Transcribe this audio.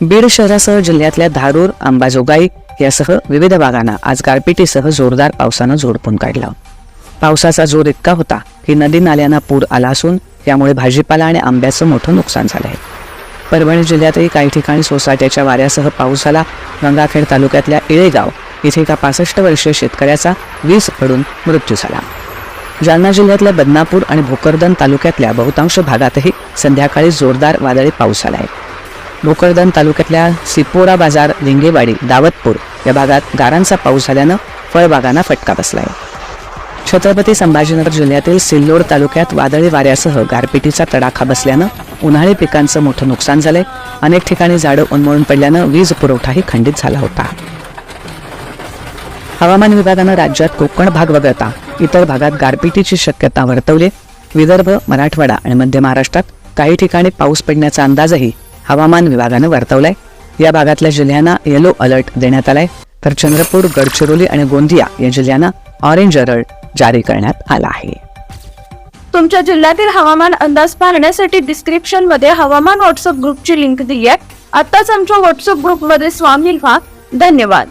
बीड शहरासह जिल्ह्यातल्या धारूर अंबाजोगाई यासह विविध भागांना आज गारपिटीसह जोरदार पावसानं झोडपून काढला. पावसाचा जोर इतका होता की नदी नाल्यांना पूर आला असून यामुळे भाजीपाला आणि आंब्याचं मोठं नुकसान झालं आहे. परभणी जिल्ह्यातही काही ठिकाणी सोसाट्याच्या वाऱ्यासह पाऊस झाला. गंगाखेड तालुक्यातल्या इळेगाव इथे एका पासष्ट वर्षीय शेतकऱ्याचा वीज पडून मृत्यू झाला. जालना जिल्ह्यातल्या बदनापूर आणि भोकरदन तालुक्यातल्या बहुतांश भागातही संध्याकाळी जोरदार वादळी पाऊस झाला आहे. भोकरदन तालुक्यातल्या सिपोरा बाजार लिंगेवाडी दावतपूर या भागात गारांचा पाऊस झाल्यानं फळबागांना फटका बसला आहे छत्रपती संभाजीनगर जिल्ह्यातील सिल्लोड तालुक्यात वादळी वाऱ्यासह गारपिटीचा तडाखा बसल्यानं उन्हाळी पिकांचं मोठं नुकसान झालंय. अनेक ठिकाणी झाडं उन्मळून पडल्यानं वीज पुरवठाही खंडित झाला होता. हवामान विभागानं राज्यात कोकण भाग वगळता इतर भागात गारपिटीची शक्यता वर्तवली. विदर्भ मराठवाडा आणि मध्य महाराष्ट्रात काही ठिकाणी पाऊस पडण्याचा अंदाजही हवामान विभागानं वर्तवलाय. या भागातल्या जिल्ह्यांना येलो अलर्ट देण्यात आलाय. तर चंद्रपूर गडचिरोली आणि गोंदिया या जिल्ह्यांना ऑरेंज अलर्ट जारी करण्यात आला आहे. तुमच्या जिल्ह्यातील हवामान अंदाज पाहण्यासाठी डिस्क्रिप्शनमध्ये हवामान व्हॉट्सअप ग्रुपची लिंक दिली आहे आताच आमच्या व्हॉट्सअप ग्रुपमध्ये सामील व्हा. धन्यवाद.